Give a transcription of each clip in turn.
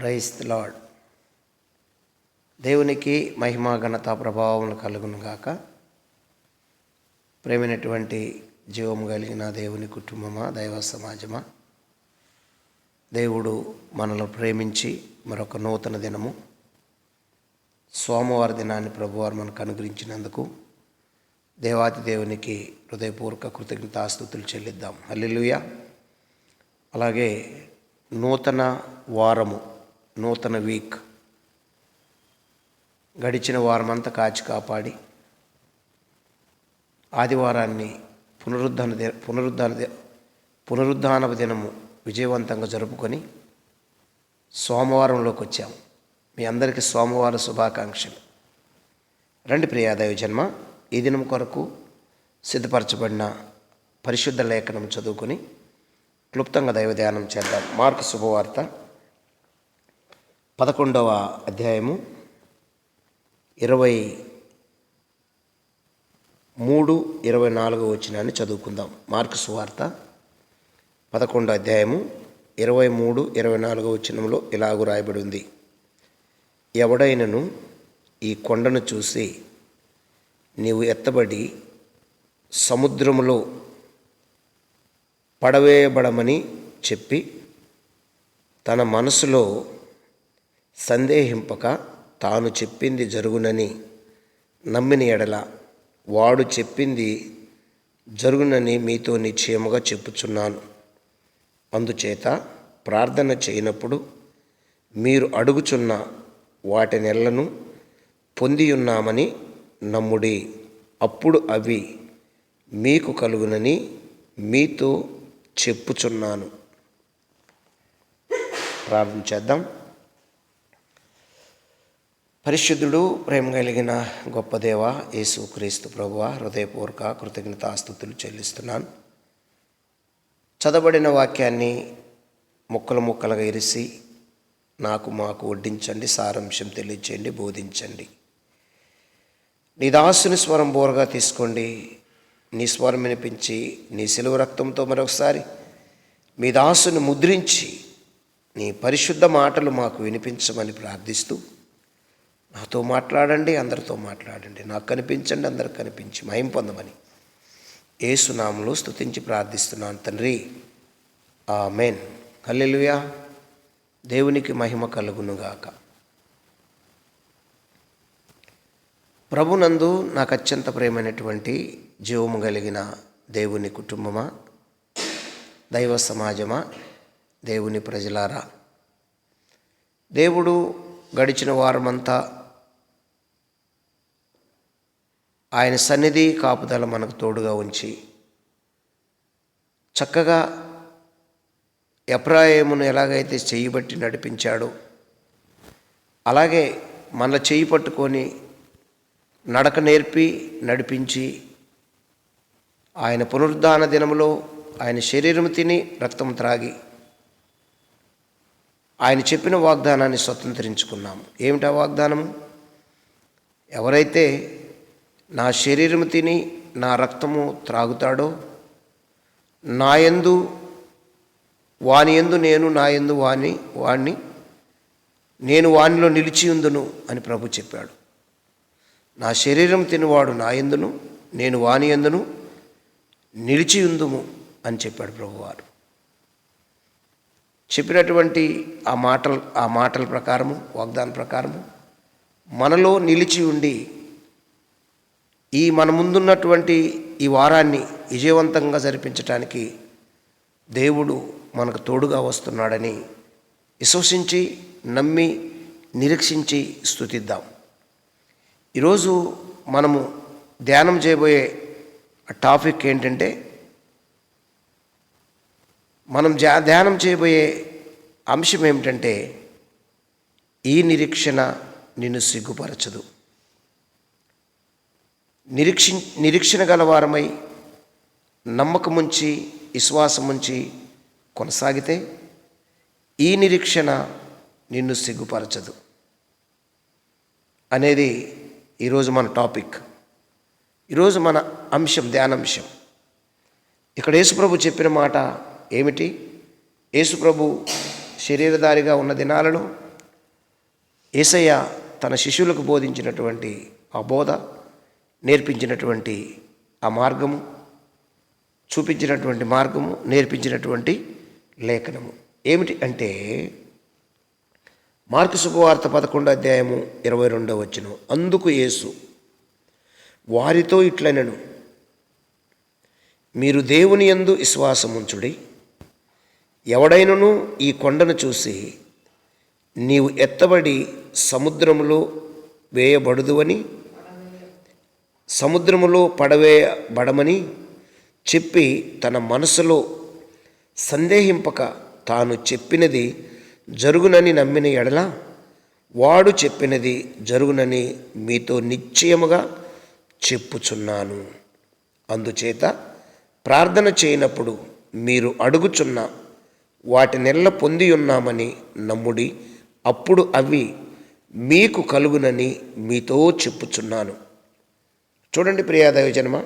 Price lord. దేవునికి మహిమ ఘనత ప్రభావం కలుగును గాక. ప్రేమైనటువంటి జీవము కలిగిన దేవుని కుటుంబమా దైవ సమాజమా? దేవుడు మనలో ప్రేమించి మరొక నూతన దినము సోమవారి దినాన్ని ప్రభువారు మనకు అనుగ్రహించినందుకు దేవాతి దేవునికి హృదయపూర్వక కృతజ్ఞతాస్తుతులు చెల్లిద్దాం. హల్లెలూయా. అలాగే నూతన వారము నూతన వీక్. గడిచిన వారమంతా కాచి కాపాడి ఆదివారాన్ని పునరుద్ధరణ ది పునరుద్ధరణ పునరుద్ధాన దినము విజయవంతంగా జరుపుకొని సోమవారంలోకి వచ్చాము. మీ అందరికీ సోమవార శుభాకాంక్షలు. రండి ప్రియాదయ జన్మ ఈ దినం కొరకు సిద్ధపరచబడిన పరిశుద్ధ లేఖనం చదువుకొని క్లుప్తంగా దైవ ధ్యానం చేద్దాం. మార్కు శుభవార్త పదకొండవ అధ్యాయము ఇరవై మూడు ఇరవై నాలుగు వచ్చినాన్ని చదువుకుందాం. మార్కు సువార్త పదకొండో అధ్యాయము ఇరవై మూడు ఇరవై నాలుగో వచ్చినంలో ఇలాగు రాయబడి ఉంది. ఎవడైనను ఈ కొండను చూసి నీవు ఎత్తబడి సముద్రములో పడవేయబడమని చెప్పి తన మనసులో సందేహింపక తాను చెప్పింది జరుగునని నమ్మిన ఎడల వాడు చెప్పింది జరుగునని మీతో నిశ్చయముగా చెప్పుచున్నాను. అందుచేత ప్రార్థన చేయనప్పుడు మీరు అడుగుచున్న వాటి నెలను పొందియున్నామని నమ్ముడి. అప్పుడు అవి మీకు కలుగునని మీతో చెప్పుచున్నాను. ప్రార్థన చేద్దాం. పరిశుద్ధుడు ప్రేమ కలిగిన గొప్ప దేవ యేసు క్రీస్తు ప్రభువ హృదయపూర్వక కృతజ్ఞతాస్థుతులు చెల్లిస్తున్నాను. చదవబడిన వాక్యాన్ని ముక్కలు ముక్కలుగా ఇరిసి నాకు మాకు వడ్డించండి సారాంశం తెలియచేయండి బోధించండి. నీ దాసుని స్వరం బోరగా తీసుకోండి నీ స్వరం వినిపించి నీ సెలవు రక్తంతో మరొకసారి మీ దాసుని ముద్రించి నీ పరిశుద్ధ మాటలు మాకు వినిపించమని ప్రార్థిస్తూ నాతో మాట్లాడండి అందరితో మాట్లాడండి. నాకు కనిపించండి అందరికి కనిపించి మహిం పొందమని. ఏసునాములు స్తుతించి ప్రార్థిస్తున్నాను తండ్రి. ఆ మెయిన్ కల్లెలుయా దేవునికి మహిమ కలుగునుగాక. ప్రభునందు నాకు అత్యంత ప్రేమైనటువంటి జీవము కలిగిన దేవుని కుటుంబమా? దైవ సమాజమా? దేవుని ప్రజలారా? దేవుడు గడిచిన వారమంతా ఆయన సన్నిధి కాపుదల మనకు తోడుగా ఉంచి చక్కగా ఎప్రాయమును ఎలాగైతే చేయబట్టి నడిపించాడో అలాగే మన చేయి పట్టుకొని నడక నేర్పి నడిపించి ఆయన పునరుద్ధాన దినములో ఆయన శరీరం తిని రక్తం త్రాగి ఆయన చెప్పిన వాగ్దానాన్ని స్వతంత్రించుకున్నాము. ఏమిటా వాగ్దానము? ఎవరైతే నా శరీరము తిని నా రక్తము త్రాగుతాడో? నా యందు వాని ఎందు నేను నా యందు వాని వాణ్ణి నేను వానిలో నిలిచి ఉందును అని ప్రభు చెప్పాడు. నా శరీరం తినవాడు నా ఎందును నేను వాని ఎందును నిలిచి ఉందుము అని చెప్పాడు ప్రభువారు. చెప్పినటువంటి ఆ మాటలు ఆ మాటల ప్రకారము వాగ్దాన ప్రకారము మనలో నిలిచి ఉండి ఈ మన ముందున్నటువంటి ఈ వారాన్ని విజయవంతంగా జరిపించటానికి దేవుడు మనకు తోడుగా వస్తున్నాడని విశ్వసించి నమ్మి నిరీక్షించి స్థుతిద్దాం ఈరోజు మనము ధ్యానం చేయబోయే టాపిక్ ఏంటంటే మనం జా ధ్యానం చేయబోయే అంశం ఏమిటంటే ఈ నిరీక్షణ నిన్ను సిగ్గుపరచదు. నిరీక్షి నిరీక్షణ గలవారమై నమ్మకముంచి విశ్వాసముంచి కొనసాగితే ఈ నిరీక్షణ నిన్ను సిగ్గుపరచదు. అనేది ఈరోజు మన టాపిక్. ఈరోజు మన అంశం ధ్యానాంశం. ఇక్కడ యేసుప్రభు చెప్పిన మాట ఏమిటి? యేసుప్రభు శరీరధారిగా ఉన్న దినాలలో ఏసయ్య తన శిష్యులకు బోధించినటువంటి ఆ బోధ. నేర్పించినటువంటి ఆ మార్గము చూపించినటువంటి మార్గము నేర్పించినటువంటి లేఖనము. ఏమిటి అంటే మార్కు శుభవార్త పదకొండో అధ్యాయము ఇరవై రెండో వచ్చిన అందుకు యేసు వారితో ఇట్లనను మీరు దేవుని యందు విశ్వాసముంచుడి ఎవడైనను ఈ కొండను చూసి నీవు ఎత్తబడి సముద్రములో వేయబడుదువని సముద్రములో పడవేయబడమని చెప్పి తన మనసులో సందేహింపక తాను చెప్పినది జరుగునని నమ్మిన ఎడల వాడు చెప్పినది జరుగునని మీతో నిశ్చయముగా చెప్పుచున్నాను. అందుచేత ప్రార్థన చేయనప్పుడు మీరు అడుగుచున్న వాటి నెల పొంది ఉన్నామని నమ్ముడి అప్పుడు అవి మీకు కలుగునని మీతో చెప్పుచున్నాను. చూడండి ప్రియాదయోజనమ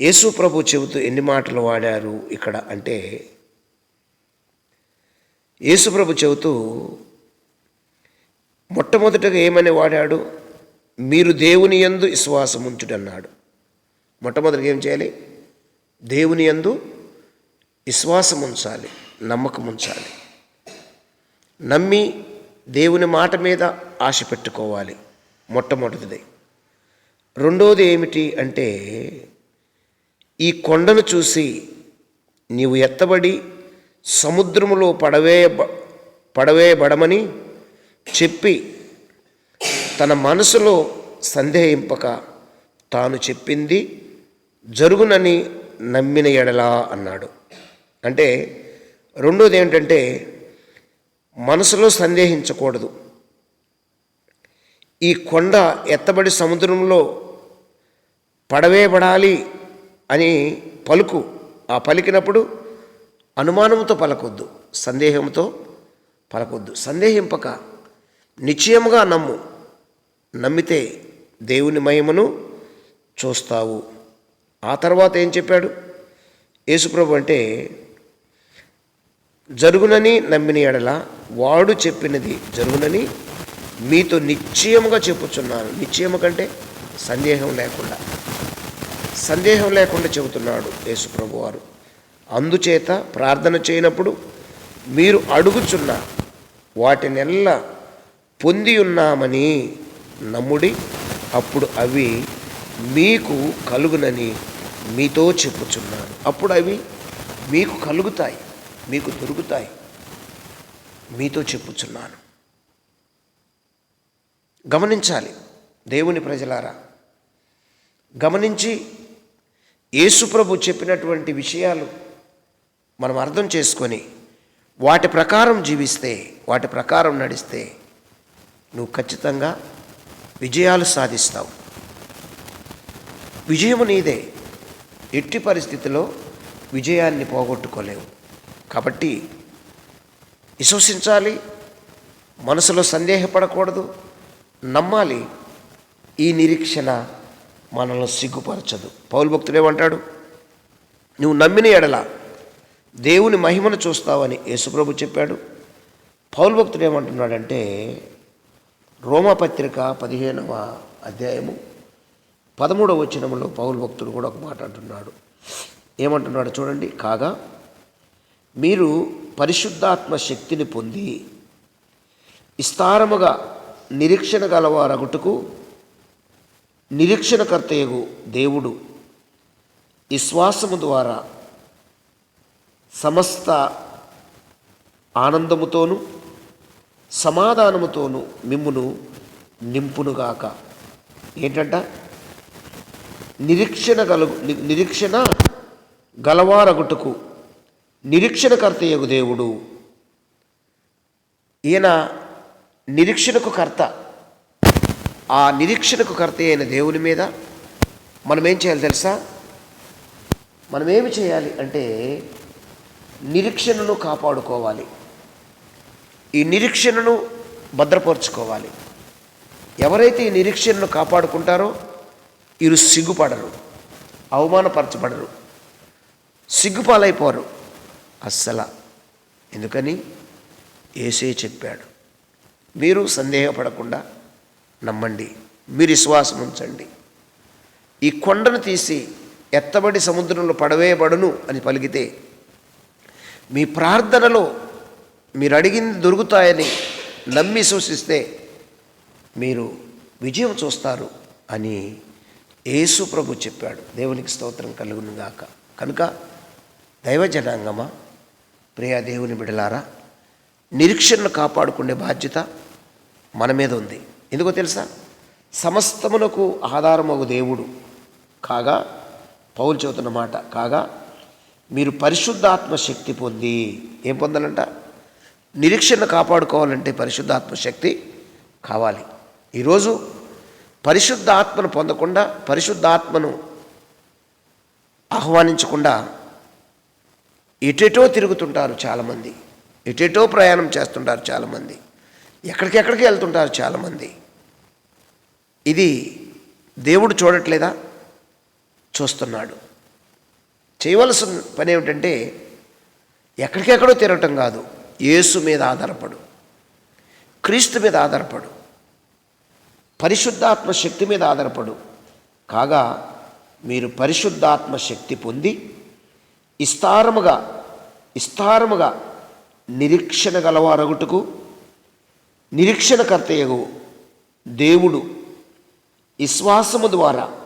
యేసు ప్రభు చెబుతూ ఎన్ని మాటలు వాడారు ఇక్కడ అంటే యేసుప్రభు చెబుతూ మొట్టమొదటగా ఏమని వాడాడు? మీరు దేవుని యందు విశ్వాసం ఉంచుడన్నాడు మొట్టమొదటిగా ఏం చేయాలి? దేవుని యందు విశ్వాసం ఉంచాలి నమ్మకం ఉంచాలి నమ్మి దేవుని మాట మీద ఆశ పెట్టుకోవాలి మొట్టమొదటిది. రెండోది ఏమిటి అంటే ఈ కొండను చూసి నీవు ఎత్తబడి సముద్రములో పడవే పడవేయబడమని చెప్పి తన మనసులో సందేహింపక తాను చెప్పింది జరుగునని నమ్మిన ఎడలా అన్నాడు. అంటే రెండోది ఏంటంటే మనసులో సందేహించకూడదు. ఈ కొండ ఎత్తబడి సముద్రంలో పడవేయబడాలి అని పలుకు. ఆ పలికినప్పుడు అనుమానంతో పలకొద్దు సందేహంతో పలకొద్దు. సందేహింపక నిశ్చయముగా నమ్ము నమ్మితే దేవుని మహిమను చూస్తావు. ఆ తర్వాత ఏం చెప్పాడు? యేసుప్రభు అంటే జరుగునని నమ్మిన ఎడల వాడు చెప్పినది జరుగునని మీతో నిశ్చయముగా చెప్పుచున్నాను. నిశ్చయము కంటే సందేహం లేకుండా. సందేహం లేకుండా చెబుతున్నాడు యేసుప్రభు వారు అందుచేత ప్రార్థన చేయనప్పుడు మీరు అడుగుచున్న వాటినెల్లా పొంది ఉన్నామని నమ్ముడి అప్పుడు అవి మీకు కలుగునని మీతో చెప్పుచున్నాను. అప్పుడు అవి మీకు కలుగుతాయి మీకు దొరుకుతాయి. మీతో చెప్పుచున్నాను. గమనించాలి దేవుని ప్రజలారా. గమనించి యేసుప్రభు చెప్పినటువంటి విషయాలు మనం అర్థం చేసుకొని వాటి ప్రకారం జీవిస్తే వాటి ప్రకారం నడిస్తే నువ్వు ఖచ్చితంగా విజయాలు సాధిస్తావు. విజయము నీదే. ఎట్టి పరిస్థితిలో విజయాన్ని పోగొట్టుకోలేవు. కాబట్టి విశ్వసించాలి. మనసులో సందేహపడకూడదు. నమ్మాలి. ఈ నిరీక్షణ మనల్ని సిగ్గుపరచదు. పౌలు భక్తుడు ఏమంటాడు? నువ్వు నమ్మిన ఎడల దేవుని మహిమను చూస్తావని యేసుప్రభు చెప్పాడు. పౌలు భక్తుడు ఏమంటున్నాడంటే రోమపత్రిక పదిహేనవ అధ్యాయము పదమూడవ వచనంలో పౌలు భక్తుడు కూడా ఒక మాట అంటున్నాడు. ఏమంటున్నాడు చూడండి కాగా మీరు పరిశుద్ధాత్మ శక్తిని పొంది విస్తారముగా నిరీక్షణ గలవారగుటకు నిరీక్షణకర్తయగు దేవుడు విశ్వాసము ద్వారా సమస్త ఆనందముతోను సమాధానముతోను మిమ్మును నింపునుగాక. ఏంటంట? నిరీక్షణ గల నిరీక్షణ గలవారగుటకు నిరీక్షణకర్తయగు దేవుడు. ఈయన నిరీక్షణకు కర్త. ఆ నిరీక్షణకు కర్త అయిన దేవుని మీద మనం ఏం చేయాలి తెలుసా? మనం ఏమి చేయాలి అంటే నిరీక్షణను కాపాడుకోవాలి. ఈ నిరీక్షణను భద్రపరుచుకోవాలి. ఎవరైతే ఈ నిరీక్షణను కాపాడుకుంటారో వీరు సిగ్గుపడరు అవమానపరచబడరు సిగ్గుపాలైపోరు. అస్సల. ఎందుకని? ఏసే చెప్పాడు. మీరు సందేహపడకుండా నమ్మండి. మీరు విశ్వాసం ఉంచండి. ఈ కొండను తీసి ఎత్తబడి సముద్రంలో పడవేయబడును అని పలికితే మీ ప్రార్థనలో మీరు అడిగింది దొరుకుతాయని నమ్మి సూచిస్తే మీరు విజయం చూస్తారు అని యేసు ప్రభు చెప్పాడు. దేవునికి స్తోత్రం కలుగునుగాక కనుక దైవ జనాంగమా ప్రియా దేవుని బిడలారా నిరీక్షణను కాపాడుకునే బాధ్యత మన మీద ఉంది. ఎందుకో తెలుసా? సమస్తమునకు ఆధారమగు దేవుడు. కాగా పౌలు చెబుతున్న మాట కాగా మీరు పరిశుద్ధాత్మ శక్తి పొంది. ఏం పొందాలంట? నిరీక్షణ కాపాడుకోవాలంటే పరిశుద్ధాత్మ శక్తి కావాలి. ఈరోజు పరిశుద్ధాత్మను పొందకుండా పరిశుద్ధాత్మను ఆహ్వానించకుండా ఎటెటో తిరుగుతుంటారు చాలామంది. ఎటెటో ప్రయాణం చేస్తుంటారు చాలామంది. ఎక్కడికెక్కడికి వెళ్తుంటారు చాలామంది. ఇది దేవుడు చూడట్లేదా? చూస్తున్నాడు. చేయవలసిన పని ఏమిటంటే ఎక్కడికెక్కడో తిరగటం కాదు. యేసు మీద ఆధారపడు. క్రీస్తు మీద ఆధారపడు. పరిశుద్ధాత్మ శక్తి మీద ఆధారపడు. కాగా మీరు పరిశుద్ధాత్మ శక్తి పొంది ఇస్తారముగా ఇస్తారముగా నిరీక్షణ గలవారగుటకు నిరీక్షణకర్తయగు దేవుడు విశ్వాసము ద్వారా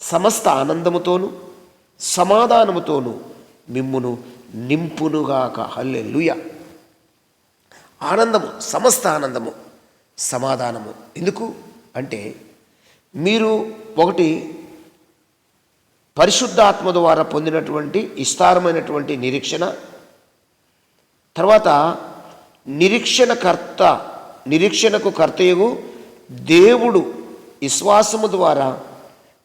సమస్త ఆనందముతోను సమాధానముతోను మిమ్మును నింపునుగాక. హల్లెలూయ. ఆనందము సమస్త ఆనందము సమాధానము. ఎందుకు అంటే మీరు ఒకటి పరిశుద్ధాత్మ ద్వారా పొందినటువంటి విస్తారమైనటువంటి నిరీక్షణ తర్వాత నిరీక్షణకర్త నిరీక్షణకు కర్తయగు దేవుడు విశ్వాసము ద్వారా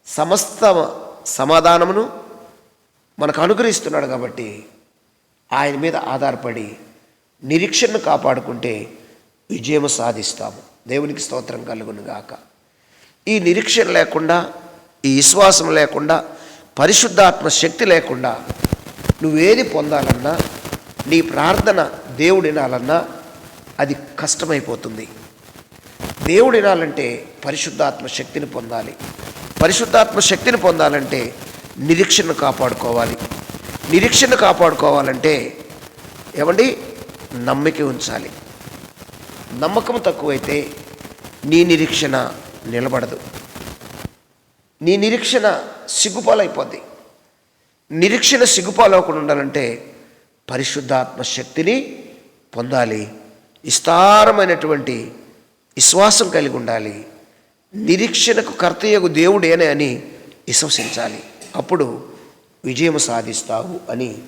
సమస్త సమాధానమును మనకు అనుగ్రహిస్తున్నాడు కాబట్టి ఆయన మీద ఆధారపడి నిరీక్షణను కాపాడుకుంటే విజయము సాధిస్తాము. దేవునికి స్తోత్రం కలుగునుగాక. ఈ నిరీక్షణ లేకుండా ఈ విశ్వాసం లేకుండా పరిశుద్ధాత్మ శక్తి లేకుండా నువ్వేది పొందాలన్నా నీ ప్రార్థన దేవుడు వినాలన్నా అది కష్టమైపోతుంది. దేవుడు వినాలంటే పరిశుద్ధాత్మ శక్తిని పొందాలి. పరిశుద్ధాత్మ శక్తిని పొందాలంటే నిరీక్షణను కాపాడుకోవాలి. నిరీక్షణ కాపాడుకోవాలంటే ఏమండి? నమ్మిక ఉంచాలి. నమ్మకం తక్కువైతే నీ నిరీక్షణ నిలబడదు. నీ నిరీక్షణ సిగ్గుపాలైపోద్ది. నిరీక్షణ సిగ్గుపాలవకుండా ఉండాలంటే పరిశుద్ధాత్మ శక్తిని పొందాలి. విస్తారమైనటువంటి విశ్వాసం కలిగి ఉండాలి. నిరీక్షణకు కర్తయ్యకు దేవుడేనే అని విశ్వసించాలి. అప్పుడు విజయం సాధిస్తావు అని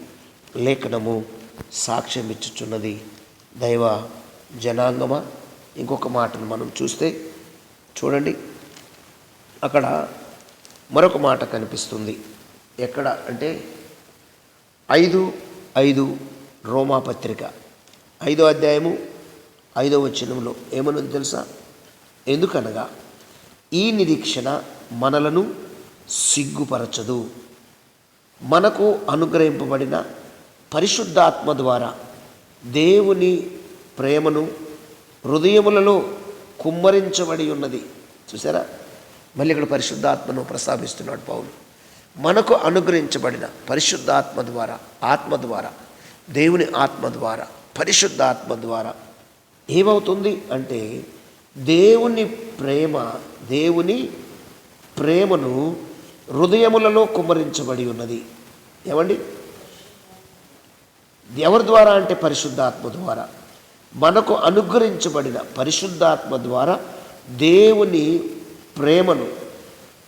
లేఖనము సాక్ష్యం ఇచ్చుచున్నది. దైవ జనాంగమ? ఇంకొక మాటను మనం చూస్తే చూడండి. అక్కడ మరొక మాట కనిపిస్తుంది. ఎక్కడ అంటే ఐదు ఐదు రోమా పత్రిక. ఐదో అధ్యాయము ఐదో వచనంలో ఏమన్నది తెలుసా? ఎందుకనగా ఈ నిరీక్షణ మనలను సిగ్గుపరచదు. మనకు అనుగ్రహింపబడిన పరిశుద్ధాత్మ ద్వారా దేవుని ప్రేమను హృదయములలో కుమ్మరించబడి ఉన్నది. చూసారా? మళ్ళీ ఇక్కడ పరిశుద్ధాత్మను ప్రస్తావిస్తున్నాడు పౌలు. మనకు అనుగ్రహించబడిన పరిశుద్ధాత్మ ద్వారా ఆత్మ ద్వారా దేవుని ఆత్మ ద్వారా పరిశుద్ధాత్మ ద్వారా. ఏమవుతుంది అంటే దేవుని ప్రేమ దేవుని ప్రేమను హృదయములలో కుమ్మరించబడి ఉన్నది. ఏమండి? ఎవరి ద్వారా అంటే పరిశుద్ధాత్మ ద్వారా? మనకు అనుగ్రహించబడిన పరిశుద్ధాత్మ ద్వారా దేవుని ప్రేమను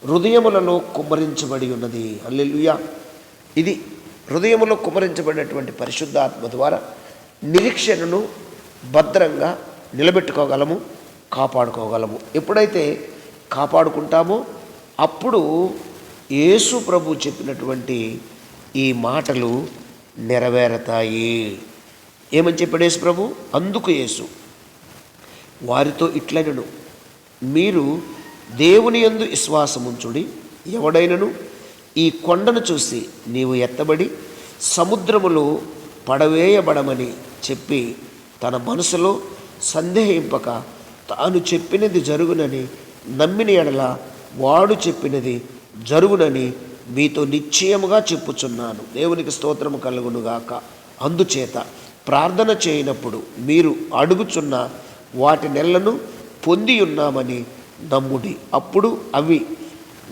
హృదయములలో కుమ్మరించబడి ఉన్నది. అల్లెలుయా ఇది హృదయములో కుమ్మరించబడినటువంటి పరిశుద్ధాత్మ ద్వారా నిరీక్షణను భద్రంగా నిలబెట్టుకోగలము కాపాడుకోగలము. ఎప్పుడైతే కాపాడుకుంటామో అప్పుడు యేసు ప్రభు చెప్పినటువంటి ఈ మాటలు నెరవేరతాయి. ఏమని చెప్పాడు యేసు ప్రభు? అందుకు యేసు. వారితో ఇట్లనను. మీరు దేవుని యందు విశ్వాసముంచుడి ఎవడైనను ఈ కొండను చూసి నీవు ఎత్తబడి సముద్రములో పడవేయబడమని చెప్పి తన మనసులో సందేహింపక తాను చెప్పినది జరుగునని నమ్మిన ఎడల వాడు చెప్పినది జరుగునని మీతో నిశ్చయముగా చెప్పుచున్నాను. దేవునికి స్తోత్రము కలుగునుగాక అందుచేత ప్రార్థన చేయనప్పుడు మీరు అడుగుచున్న వాటి నెలను పొంది ఉన్నామని నమ్ముడి. అప్పుడు అవి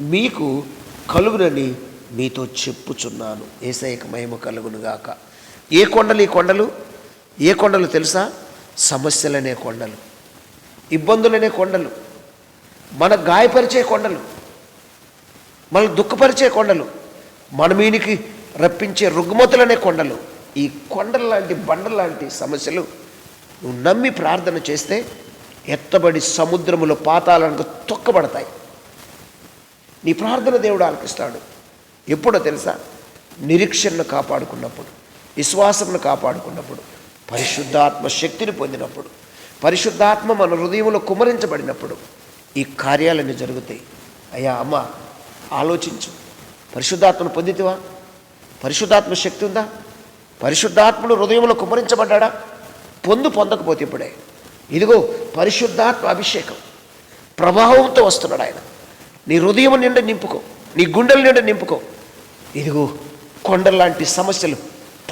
మీకు కలుగునని మీతో చెప్పుచున్నాను. ఏసైక మహిమ కలుగునుగాక ఏ కొండలు ఈ కొండలు? ఏ కొండలు తెలుసా? సమస్యలనే కొండలు ఇబ్బందులనే కొండలు మన గాయపరిచే కొండలు మన దుఃఖపరిచే కొండలు మన మీనికి రప్పించే రుగ్మతులనే కొండలు. ఈ కొండల లాంటి బండల లాంటి సమస్యలు నువ్వు నమ్మి ప్రార్థన చేస్తే ఎత్తబడి సముద్రములో పాతాలకు తొక్కబడతాయి. నీ ప్రార్థన దేవుడు ఆలకిస్తాడు. ఎప్పుడో తెలుసా? నిరీక్షణను కాపాడుకున్నప్పుడు విశ్వాసమును కాపాడుకున్నప్పుడు పరిశుద్ధాత్మ శక్తిని పొందినప్పుడు పరిశుద్ధాత్మ మన హృదయంలో కుమరించబడినప్పుడు ఈ కార్యాలన్నీ జరుగుతాయి. అయ్యా అమ్మ ఆలోచించు. పరిశుద్ధాత్మను పొందితివా? పరిశుద్ధాత్మ శక్తి ఉందా? పరిశుద్ధాత్ముడు హృదయంలో కుమరించబడ్డా పొందు పొందకపోతే ఇప్పుడే. ఇదిగో పరిశుద్ధాత్మ అభిషేకం. ప్రభావంతో వస్తున్నాడు ఆయన. నీ హృదయం నిండా నింపుకో. నీ గుండెల నిండా నింపుకో. ఇదిగో కొండలాంటి సమస్యలు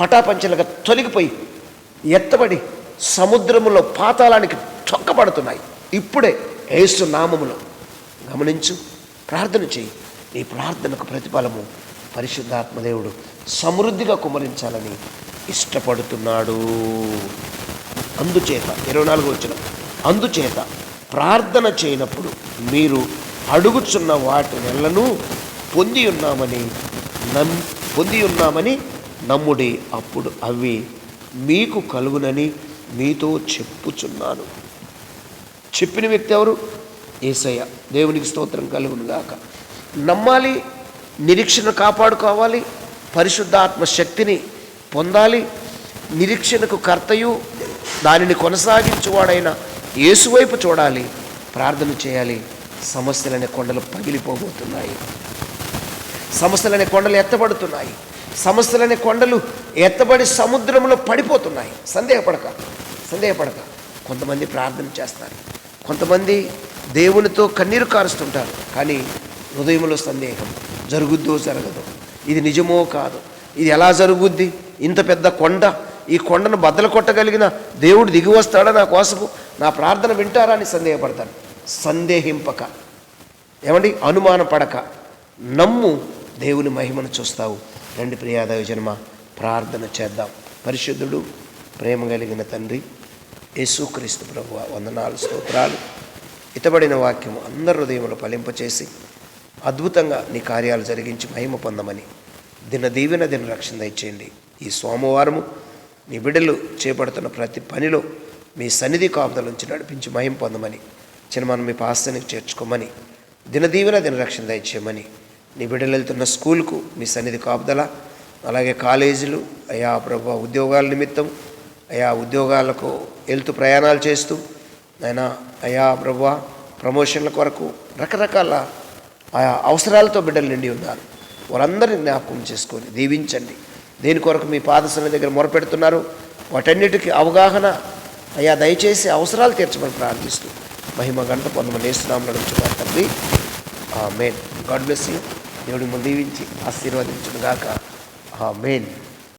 పటాపంచలుగా తొలగిపోయి ఎత్తబడి సముద్రములో పాతాళానికి చొక్కబడుతున్నాయి. ఇప్పుడే ఏసు నామములో గమనించు ప్రార్థన చేయి. నీ ప్రార్థనకు ప్రతిఫలము పరిశుద్ధాత్మదేవుడు సమృద్ధిగా కుమరించాలని ఇష్టపడుతున్నాడు. అందుచేత ఇరవై నాలుగు వచ్చిన అందుచేత ప్రార్థన చేయనప్పుడు మీరు అడుగుచున్న వాటి నెలను పొంది ఉన్నామని నమ్ పొంది ఉన్నామని నమ్ముడి అప్పుడు అవి మీకు కలుగునని మీతో చెప్పుచున్నాను. చెప్పిన వ్యక్తి ఎవరు? ఏసయ్య. దేవునికి స్తోత్రం కలుగునుగాక. నమ్మాలి నిరీక్షణ కాపాడుకోవాలి పరిశుద్ధాత్మ శక్తిని పొందాలి నిరీక్షణకు కర్తయు దానిని కొనసాగించువాడైన యేసువైపు చూడాలి ప్రార్థన చేయాలి సమస్యలనే కొండలు పగిలిపోబోతున్నాయి. సమస్యలనే కొండలు ఎత్తబడుతున్నాయి. సమస్యలనే కొండలు ఎత్తబడి సముద్రంలో పడిపోతున్నాయి. సందేహపడక సందేహపడక. కొంతమంది ప్రార్థన చేస్తారు. కొంతమంది దేవునితో కన్నీరు కారుస్తుంటారు. కానీ హృదయంలో సందేహం జరుగుద్దో జరగదో. ఇది నిజమో కాదు? ఇది ఎలా జరుగుద్ది? ఇంత పెద్ద కొండ ఈ కొండను బద్దలు కొట్టగలిగిన దేవుడు దిగి వస్తాడా నా కోసము? నా ప్రార్థన వింటారా అని సందేహపడతాను సందేహింపక. ఏమండి? అనుమానపడక. నమ్ము దేవుని మహిమను చూస్తావు. రెండు ప్రియాదవ జన్మ. ప్రార్థన చేద్దాం. పరిశుద్ధుడు ప్రేమ కలిగిన తండ్రి యేసుక్రీస్తు ప్రభు వందనాలు స్తోత్రాలు. ఇతబడిన వాక్యం అందరి హృదయంలో ఫలింపచేసి అద్భుతంగా నీ కార్యాలు జరిగించి మహిమ పొందమని దిన దీవెన దిన రక్షణ దయచేయండి. ఈ సోమవారము నీ బిడ్డలు చేపడుతున్న ప్రతి పనిలో మీ సన్నిధి కాపుదల నుంచి నడిపించి మహిమ పొందమని చిన్నమనం మీ పాస్తానికి చేర్చుకోమని దినదీవెన దిన రక్షణ దయచేయమని నీ బిడ్డలు వెళ్తున్న స్కూల్కు మీ సన్నిధి కాపుదల అలాగే కాలేజీలు అయా ప్రభు ఉద్యోగాల నిమిత్తం అయా ఉద్యోగాలకు వెళ్తూ ప్రయాణాలు చేస్తూ అయినా అయా ప్రభు ప్రమోషన్ల కొరకు రకరకాల ఆయా అవసరాలతో బిడ్డలు నిండి ఉన్నారు. వారందరినీ జ్ఞాపకం చేసుకొని దీవించండి. దేని కొరకు మీ పాదశల దగ్గర మొరపెడుతున్నారు వాటన్నిటికీ అవగాహన అయ్యా దయచేసి అవసరాలు తీర్చమని ప్రార్థిస్తూ మహిమ గంట పొందమని వేస్తున్నాం నడుచుకున్నారు తండ్రి. May God bless you. దేవుడి దీవించి ఆశీర్వదించుగాక ఆ మెయిన్